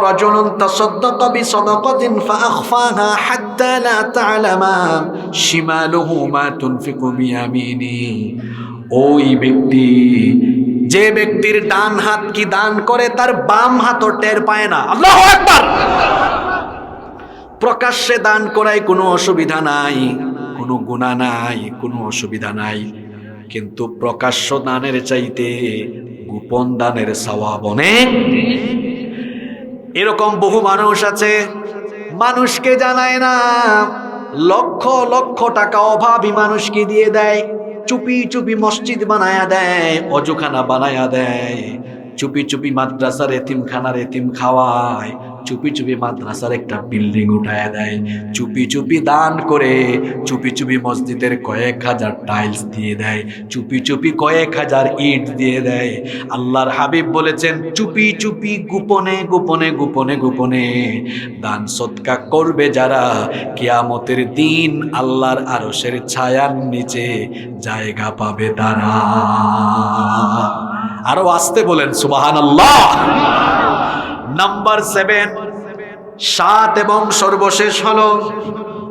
رجل تصدق بصدقة فأخفاها حتى لا تعلم شماله ما تنفق بيمينه ওই ব্যক্তি যে ব্যক্তির ডান হাত কি দান করে তার বাম হাতও টের পায় না আল্লাহ একবার প্রকাশ্যে দান করায় কোনো অসুবিধা নাই কোনো গুণা নাই কোনো অসুবিধা নাই কিন্তু প্রকাশ্য দানের চাইতে গোপন দানের সওয়াব অনেক এরকম বহু মানুষ আছে, মানুষকে জানায় না। লক্ষ লক্ষ টাকা অভাবী মানুষকে দিয়ে দেয়, চুপি চুপি মসজিদ বানায়া দেয়, অজুখানা বানায়া দেয়, চুপি চুপি মাদ্রাসার এতিমখানার এতিম খাওয়ায় চুপি চুপি মাদ্রাসার একটা বিল্ডিং উঠায় দেয়। চুপি চুপি দান করে, চুপি চুপি মসজিদের কয়েক হাজার টাইলস দিয়ে দেয়। চুপি চুপি কয়েক হাজার ইট দিয়ে দেয়। আল্লাহর হাবিব বলেছেন, চুপি চুপি গোপনে গোপনে গোপনে গোপনে দান সৎকা করবে যারা। কিয়ামতের দিন আল্লাহর আরশের ছায়ার নিচে জায়গা পাবে তারা। আরও আসতে বলেন সুবাহান আল্লাহ নাম্বার সেভেন সাত এবং সর্বশেষ হলো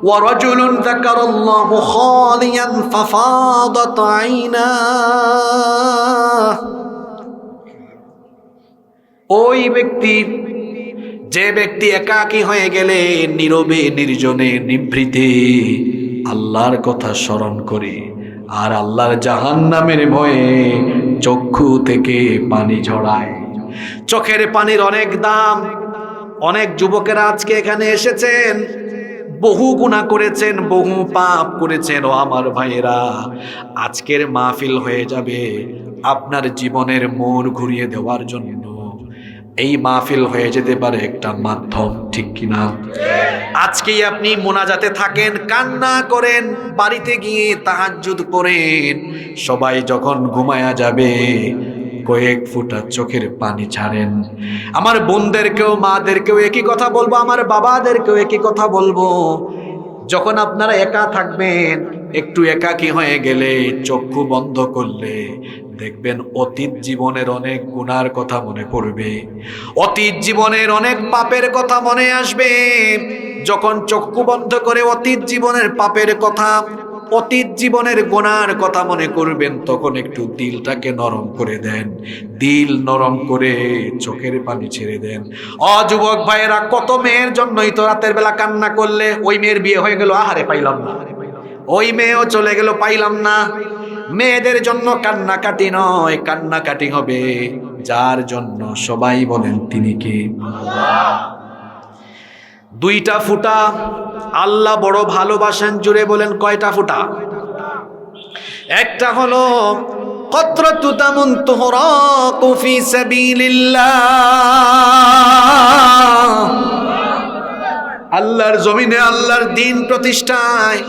ورجل ذكر الله خاليا ففاضت عيناه ওই ব্যক্তি যে ব্যক্তি একাকী হয়ে গেলে নীরবে নির্জনে নিভৃতে আল্লাহর কথা স্মরণ করে আর আল্লাহর জাহান্নামের ভয়ে চক্ষু থেকে পানি ঝরায় চোখের পানির অনেক দাম। অনেক যুবকেরা আজকে এখানে এসেছেন। বহু গুণা করেছেন, বহু পাপ করেছেন। ও আমার ভাইয়েরা, আজকের মাহফিল হয়ে যাবে আপনার জীবনের মন ঘুরিয়ে দেওয়ার জন্য। এই মাহফিল হয়ে যেতে পারে একটা মাধ্যম, ঠিক কিনা? আজকেই আপনি মোনাজাতে থাকেন, কান্না করেন, বাড়িতে গিয়ে তাহাজ্জুদ করেন সবাই যখন ঘুমায়া যাবে কয়েক ফুটা চোখের পানি ছাড়েন। আমার বোনদেরকেও, মাদেরকেও একই কথা বলব, আমার বাবাদেরকেও একই কথা বলব। যখন আপনারা একা থাকবেন, একটু একাকী হয়ে গেলে চক্ষু বন্ধ করলে দেখবেন অতীত জীবনের অনেক গুনার কথা মনে পড়বে। অতীত জীবনের অনেক পাপের কথা মনে আসবে। যখন চক্ষু বন্ধ করে অতীত জীবনের পাপের কথা অতীত জীবনের গোনার কথা মনে করবেন, তখন একটু দিলটাকে নরম করে দেন। দিল নরম করে চোখের পানি ছেড়ে দেন। অযুবক ভাইয়েরা, কত মেয়ের জন্যই তো রাতের বেলা কান্না করলে ওই মেয়ের বিয়ে হয়ে গেল, আহারে পাইলাম না। ওই মেয়েও চলে গেল, পাইলাম না। মেয়েদের জন্য কান্নাকাটি নয়, কান্নাকাটি হবে। যার জন্য সবাই বলেন তিনি কি? দুইটা ফুটা। আল্লাহ বড় ভালোবাসেন, জুড়ে বলেন কয়টা ফুটা? একটা হলো, কত্রতু তামুন তুহরাকু ফি সাবিলিল্লাহ। আল্লাহর জমিনে আল্লাহর দিন প্রতিষ্ঠায়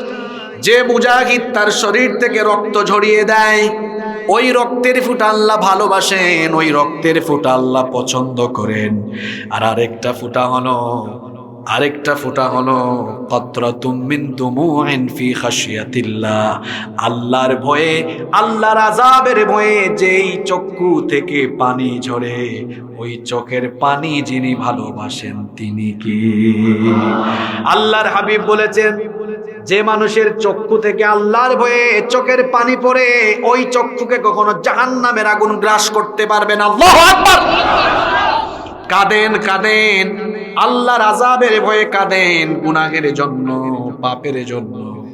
যে মুজাহিদ তার শরীর থেকে রক্ত ঝরিয়ে দেয়, ওই রক্তের ফুটা আল্লাহ ভালোবাসেন, ওই রক্তের ফুটা আল্লাহ পছন্দ করেন। আর আরেকটা ফুটা হলো আরেকটা ফুটা হলো কতরাতুম মিন দুমুইন ফি খাশিয়াতিল্লাহ। আল্লাহর ভয়ে, আল্লাহর আজাবের ভয়ে যেই চক্ষু থেকে পানি ঝরে, ওই চোখের পানি যিনি ভালোবাসেন তিনি কি? আল্লাহর হাবিব বলেছেন, যে মানুষের চক্ষু থেকে আল্লাহর ভয়ে চোখের পানি পড়ে, ওই চক্ষুকে কখনো জাহান্নামের আগুন গ্রাস করতে পারবে না। কাঁদেন কাঁদেন। আল্লাহর আজাবের ভয়ে কাঁদেন, গুনাহের জন্য, পাপের জন্য।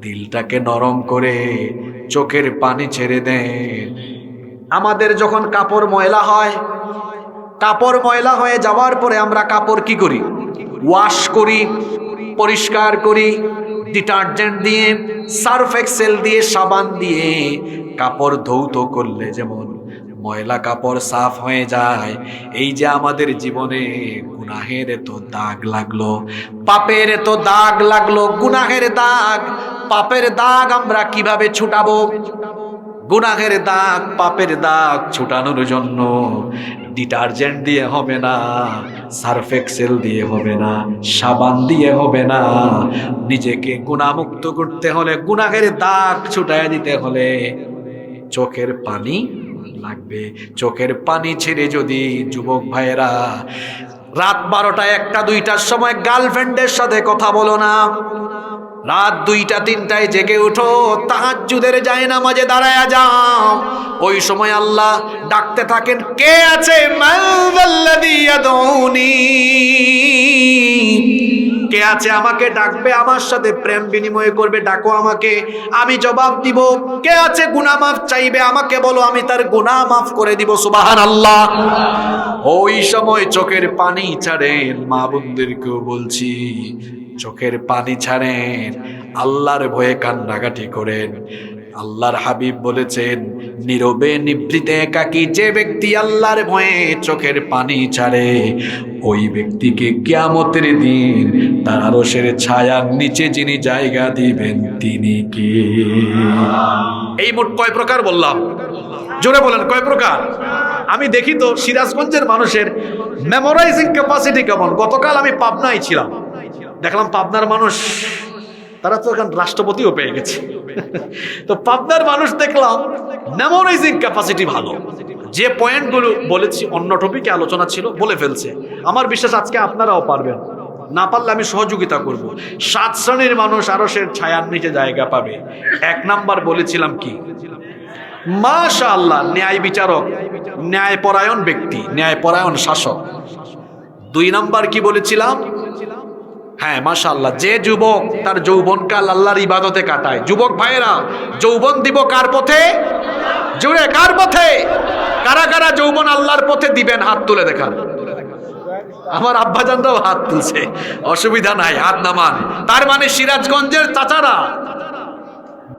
দিলটাকে নরম করে চোখের পানি ছেড়ে দেন। আমাদের যখন কাপড় ময়লা হয়, কাপড় ময়লা হয়ে যাওয়ার পরে আমরা কাপড় কি করি? ওয়াশ করি, পরিষ্কার করি, ডিটারজেন্ট দিয়ে, সার্ফ এক্সেল দিয়ে, সাবান দিয়ে কাপড় ধৌত করলে যেমন ময়লা কাপড় সাফ হয়ে যায়। এই যে আমাদের জীবনে গুনাহের এত দাগ লাগল, পাপের এত দাগ লাগল, গুনাহের দাগ, পাপের দাগ আমরা কীভাবে ছুটাবো? গুনাহের দাগ, পাপের দাগ ছুটানোর জন্য ডিটারজেন্ট দিয়ে হবে না, সার্ফ এক্সেল দিয়ে হবে না, সাবান দিয়ে হবে না। নিজেকে গুণামুক্ত করতে হলে, গুনাহের দাগ ছুটায় দিতে হলে চোখের পানি লাগবে। চোখের পানি ছেড়ে যদি যুবক ভাইয়েরা, রাত বারোটা একটা, দুইটার সময় গার্লফ্রেন্ডের সাথে কথা বলো না। রাত দুইটা, তিনটায় জেগে উঠো, তাহাজ্জুদের যায় না মাঝে দাঁড়ায়া যাও। ওই সময় আল্লাহ ডাকতে থাকেন, কে আছে? যাল্লাযী ইয়াদউনি? কে আছে আমাকে ডাকবে, আমার সাথে প্রেম বিনিময় করবে, ডাকো আমাকে। আমি জবাব দিব, কে আছে গুনাহ মাফ চাইবে, আমাকে বলো, আমি তার গুনাহ মাফ করে দিব সুবাহান আল্লাহ ওই সময় চোখের পানি ছাড়েন, মা বোনদেরকেও বলছি, চোখের পানি ছাড়েন, আল্লাহর ভয়ে কান্নাকাটি করেন। আল্লাহর হাবিব বলেছেন, নীরবে নিভৃতে একাকি যে ব্যক্তি আল্লাহর ভয়ে চোখের পানি ছাড়ে ওই ব্যক্তিকে কিয়ামতের দিন তার আরশের ছায়ার নিচে যিনি জায়গা দিবেন, তিনি কে? এই মোট কয় প্রকার বললাম? জোরে বলেন, কয় প্রকার? আমি দেখি তো সিরাজগঞ্জের মানুষের মেমোরাইজিং ক্যাপাসিটি কেমন? গতকাল আমি পাবনায় ছিলাম। দেখলাম পাবনার মানুষ, তারা তো এখন রাষ্ট্রপতিও পেয়ে গেছে। তো পাবনার মানুষ দেখলাম মেমোরাইজিং ক্যাপাসিটি ভালো। যে পয়েন্টগুলো বলেছি, অন্য টপিকে আলোচনা ছিল, বলে ফেলছে। আমার বিশ্বাস আজকে আপনারাও পারবেন। না পারলে আমি সহযোগিতা করব। সাত শ্রেণির মানুষ আরও সে ছায়ার নিচে জায়গা পাবে। এক নাম্বার বলেছিলাম কি? মাশা আল্লাহ ন্যায় বিচারক ন্যায় পরায়ণ ব্যক্তি ন্যায় পরায়ণ শাসক। দুই নাম্বার কি বলেছিলাম? হ্যাঁ মাশা আল্লাহ যে যুবক তার যৌবনকাল আল্লাহর ইবাদতে কাটায়। যুবক ভাইয়েরা, যৌবন দিব কার পথে? জুড়ে কার পথে? কারা কারা যৌবন আল্লাহর পথে দিবেন, হাত তুলে দেখান। আমার আব্বাজানরাও হাত তুলছে, অসুবিধা নাই, হাত নামান। তার মানে সিরাজগঞ্জের চাচারা